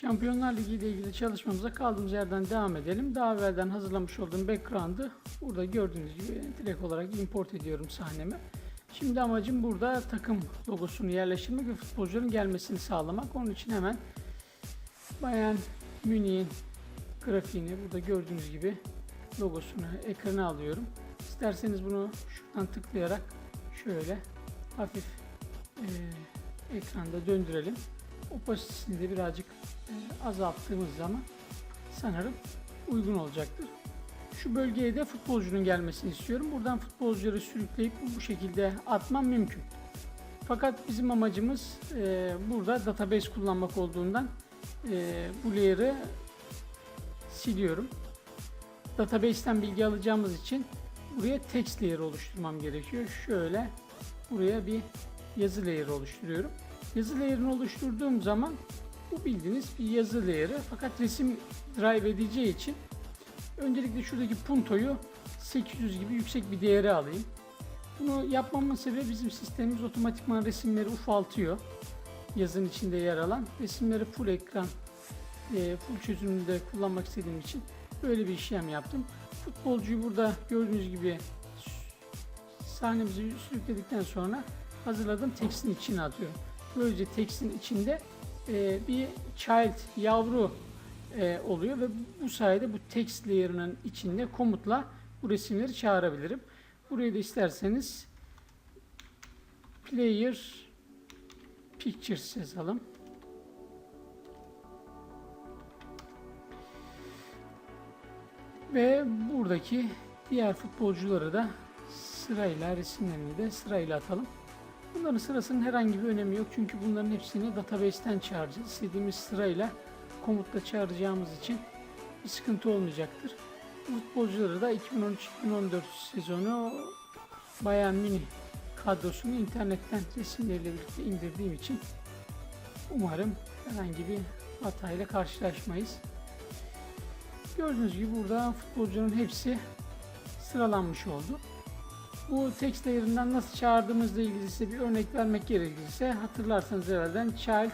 Şampiyonlar Ligi ile ilgili çalışmamıza kaldığımız yerden devam edelim. Daha evvelden hazırlamış olduğum background'ı burada gördüğünüz gibi direkt olarak import ediyorum sahneme. Şimdi amacım burada takım logosunu yerleştirmek ve futbolcuların gelmesini sağlamak. Onun için hemen Bayern Münih'in grafiğini burada gördüğünüz gibi logosunu ekrana alıyorum. İsterseniz bunu şuradan tıklayarak şöyle hafif e, ekranda döndürelim. Opasitesini de birazcık azalttığımız zaman sanırım uygun olacaktır. Şu bölgeye de futbolcunun gelmesini istiyorum. Buradan futbolcuları sürükleyip bu şekilde atmam mümkün. Fakat bizim amacımız e, burada database kullanmak olduğundan e, bu layer'ı siliyorum. Database'ten bilgi alacağımız için buraya text layer oluşturmam gerekiyor. Şöyle buraya bir yazı layer oluşturuyorum. Yazı layer'ını oluşturduğum zaman bu bildiğiniz bir yazı layer'ı fakat resim drive edeceği için öncelikle şuradaki puntoyu 800 gibi yüksek bir değere alayım. Bunu yapmamın sebebi bizim sistemimiz otomatikman resimleri ufaltıyor. Yazın içinde yer alan resimleri full ekran e, full çözünürlüğünde kullanmak istediğim için böyle bir işlem yaptım. Futbolcuyu burada gördüğünüz gibi sahnemizi sürükledikten sonra hazırladığım tekstin içine atıyorum. Böylece tekstin içinde e, bir child, yavru e, oluyor ve bu sayede bu text layer'ının içinde komutla bu resimleri çağırabilirim. Buraya da isterseniz player pictures yazalım. Ve buradaki diğer futbolcuları da sırayla resimlerini de sırayla atalım. Bunların sırasının herhangi bir önemi yok çünkü bunların hepsini database'ten çağıracağız. İstediğimiz sırayla komutla çağıracağımız için bir sıkıntı olmayacaktır. Futbolcuları da 2013-2014 sezonu Bayern Münih kadrosunu internetten resimleriyle birlikte indirdiğim için umarım herhangi bir hatayla karşılaşmayız. Gördüğünüz gibi burada futbolcuların hepsi sıralanmış oldu. Bu text layer'ından nasıl çağırdığımızla ilgili size bir örnek vermek gerekirse hatırlarsanız evvelden child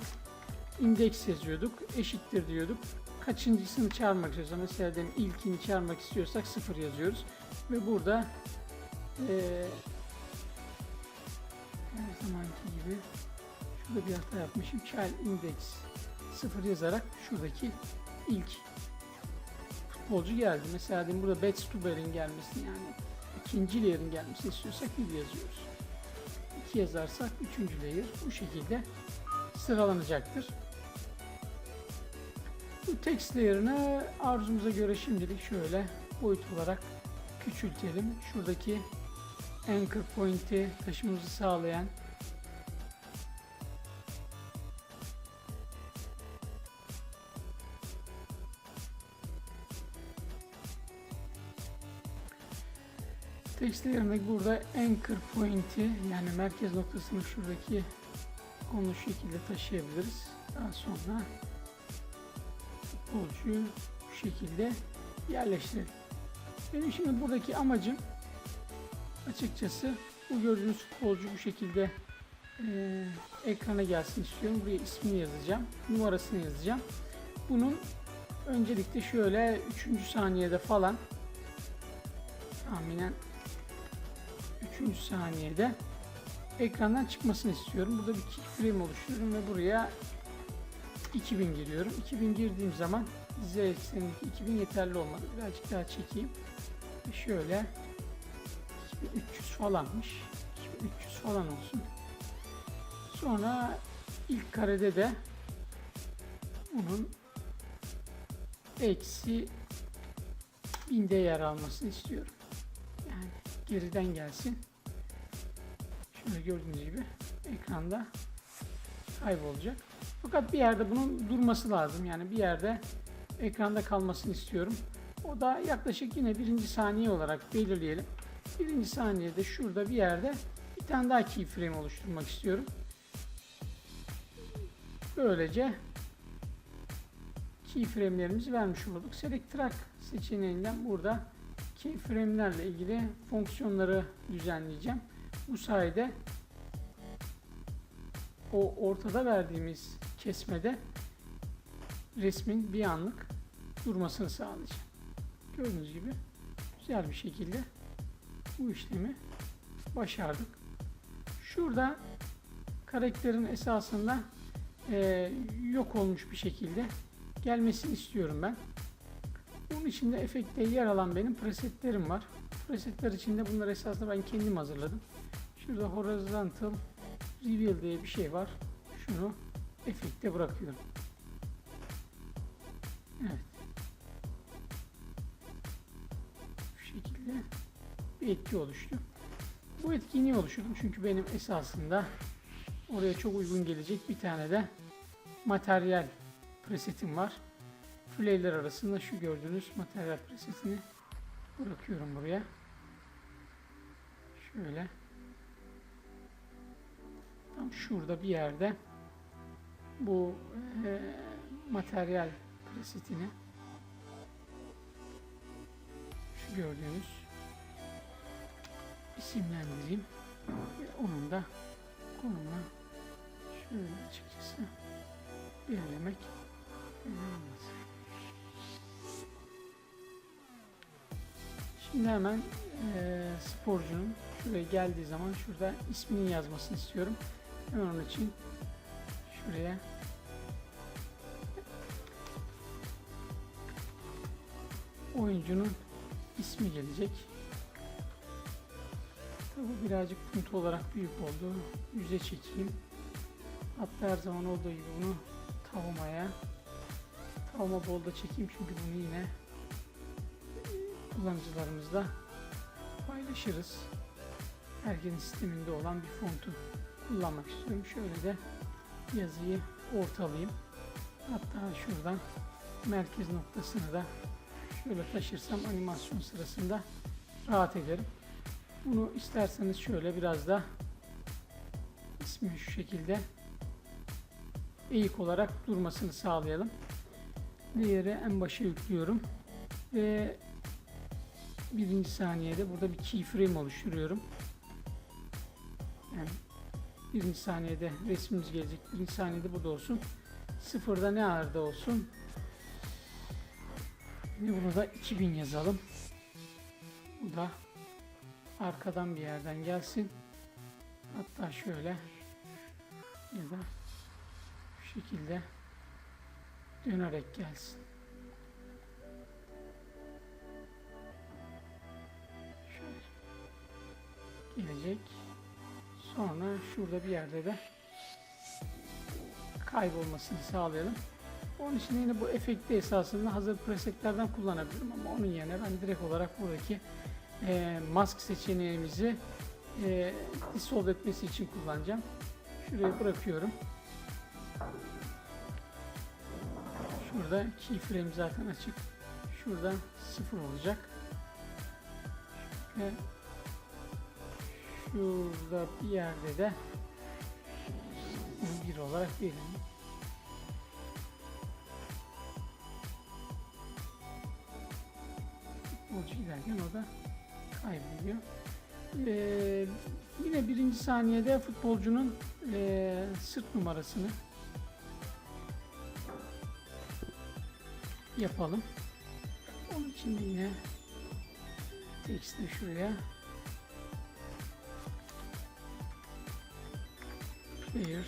index yazıyorduk, eşittir diyorduk. Kaçıncısını çağırmak istiyorsak, mesela ilkini çağırmak istiyorsak sıfır yazıyoruz. Ve burada eee her zamanki gibi şurada bir hata yapmışım. Child index sıfır yazarak şuradaki ilk futbolcu geldi. Mesela diyelim burada Betstuber'in gelmesini yani ikinci layer'ın gelmesini istiyorsak bir yazıyoruz. 2 yazarsak üçüncü layer bu şekilde sıralanacaktır. Bu text layer'ını arzumuza göre şimdilik şöyle boyut olarak küçültelim. Şuradaki anchor point'i taşımamızı sağlayan Text layer'ındaki burada anchor point'i yani merkez noktasını şuradaki onu şu şekilde taşıyabiliriz. Daha sonra futbolcuyu bu şekilde yerleştirelim. Benim şimdi buradaki amacım açıkçası bu gördüğünüz futbolcu bu şekilde e, ekrana gelsin istiyorum. Buraya ismini yazacağım. Numarasını yazacağım. Bunun öncelikle şöyle 3. saniyede falan tahminen 3. saniyede ekrandan çıkmasını istiyorum. Burada bir keyframe oluşturuyorum ve buraya 2000 giriyorum. 2000 girdiğim zaman Z eksenindeki 2000 yeterli olmadı. Birazcık daha çekeyim. Şöyle 2300 falanmış. 2300 falan olsun. Sonra ilk karede de bunun eksi binde yer almasını istiyorum. Yani geriden gelsin. Şöyle gördüğünüz gibi ekranda kaybolacak. Fakat bir yerde bunun durması lazım. Yani bir yerde ekranda kalmasını istiyorum. O da yaklaşık yine birinci saniye olarak belirleyelim. Birinci saniyede şurada bir yerde bir tane daha keyframe oluşturmak istiyorum. Böylece keyframe'lerimizi vermiş olduk. Select Track seçeneğinden burada keyframe'lerle ilgili fonksiyonları düzenleyeceğim. Bu sayede o ortada verdiğimiz kesmede resmin bir anlık durmasını sağlayacağım. Gördüğünüz gibi güzel bir şekilde bu işlemi başardık. Şurada karakterin esasında e, yok olmuş bir şekilde gelmesini istiyorum ben. Bunun içinde efekte yer alan benim presetlerim var. Presetler içinde bunları esasında ben kendim hazırladım. Şurada horizontal reveal diye bir şey var. Şunu efekte bırakıyorum. Evet. Bu şekilde bir etki oluştu. Bu etkiyi niye oluşturdum? Çünkü benim esasında oraya çok uygun gelecek bir tane de materyal presetim var. Flayler arasında şu gördüğünüz materyal presetini bırakıyorum buraya. Şöyle. Tam şurada bir yerde bu e, materyal presetini şu gördüğünüz isimlendireyim ve onun da konumuna şöyle açıkçası belirlemek fena Şimdi hemen e, sporcunun şuraya geldiği zaman şurada isminin yazmasını istiyorum. Hemen onun için şuraya oyuncunun ismi gelecek. Tabi birazcık puntu olarak büyük oldu. Yüze çekeyim. Hatta her zaman olduğu gibi bunu tavmaya tavma bolda çekeyim çünkü bunu yine kullanıcılarımızla paylaşırız. Herkesin sisteminde olan bir fontu kullanmak istiyorum. Şöyle de yazıyı ortalayayım. Hatta şuradan merkez noktasını da şöyle taşırsam animasyon sırasında rahat ederim. Bunu isterseniz şöyle biraz da ismi şu şekilde eğik olarak durmasını sağlayalım. Diğeri en başa yüklüyorum. Ve birinci saniyede burada bir keyframe oluşturuyorum. Yani birinci saniyede resmimiz gelecek. Birinci saniyede burada olsun. Sıfırda ne arada olsun. Ve bunu da 2000 yazalım. Bu da arkadan bir yerden gelsin. Hatta şöyle ya da şu şekilde dönerek gelsin. Şöyle gelecek. Sonra şurada bir yerde de kaybolmasını sağlayalım. Onun için yine bu efekti esasında hazır presetlerden kullanabilirim ama onun yerine ben direkt olarak buradaki e, mask seçeneğimizi e, dissolve etmesi için kullanacağım. Şuraya bırakıyorum. Şurada keyframe zaten açık. Şurada sıfır olacak. Ve şurada bir yerde de bir olarak verelim. Futbolcu giderken o da kayboluyor. Ee, yine birinci saniyede futbolcunun e, sırt numarasını yapalım. Onun için de yine teksti şuraya player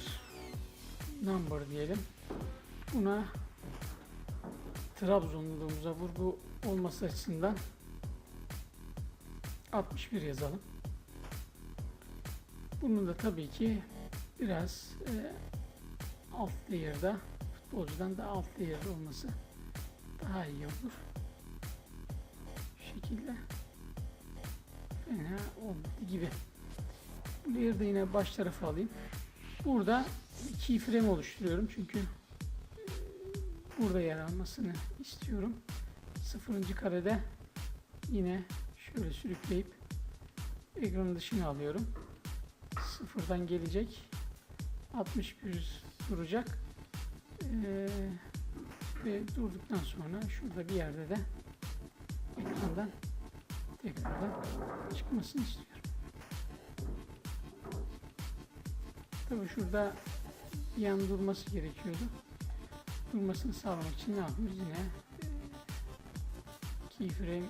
number diyelim. Buna Trabzonluluğumuza vurgu olması açısından 61 yazalım. Bunun da tabii ki biraz e, alt layer'da futbolcudan da alt layer'da olması daha iyi olur. Şu şekilde fena olmadı gibi. Bu layer'da yine baş tarafı alayım. Burada keyframe oluşturuyorum çünkü burada yer almasını istiyorum. Sıfırıncı karede yine şöyle sürükleyip ekranın dışına alıyorum. Sıfırdan gelecek. 61 duracak. Ee, ve durduktan sonra şurada bir yerde de ekrandan tekrardan çıkmasını istiyorum. Tabii şurada yan durması gerekiyordu. durmasını sağlamak için ne yapıyoruz? Yine keyframe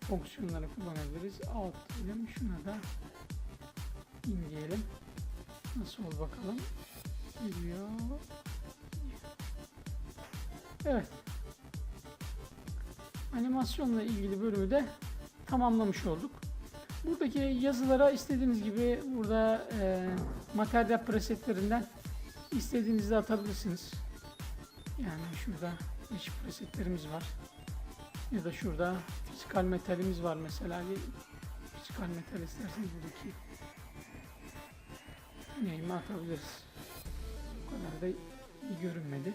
fonksiyonları kullanabiliriz. Alt diyelim. Şuna da in. Nasıl ol bakalım. Geliyor. Evet. Animasyonla ilgili bölümü de tamamlamış olduk. Buradaki yazılara istediğiniz gibi burada e, materyal presetlerinden istediğinizi atabilirsiniz. Yani şurada iç presetlerimiz var. Ya da şurada fisikal metalimiz var mesela. Bir Fisikal metal isterseniz buradaki neyimi atabiliriz. Bu kadar da iyi görünmedi.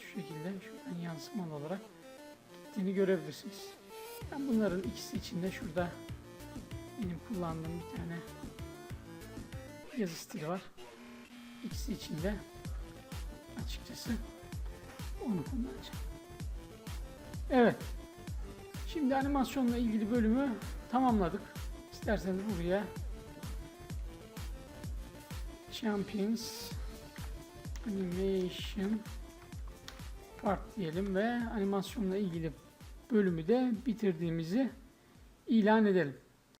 Şu şekilde şuradan yansımalı olarak gittiğini görebilirsiniz. Ben bunların ikisi için de şurada benim kullandığım bir tane yazı stili var. İkisi için de açıkçası onu kullanacağım. Evet. Şimdi animasyonla ilgili bölümü tamamladık. İsterseniz buraya Champions Animation Part diyelim ve animasyonla ilgili bölümü de bitirdiğimizi ilan edelim.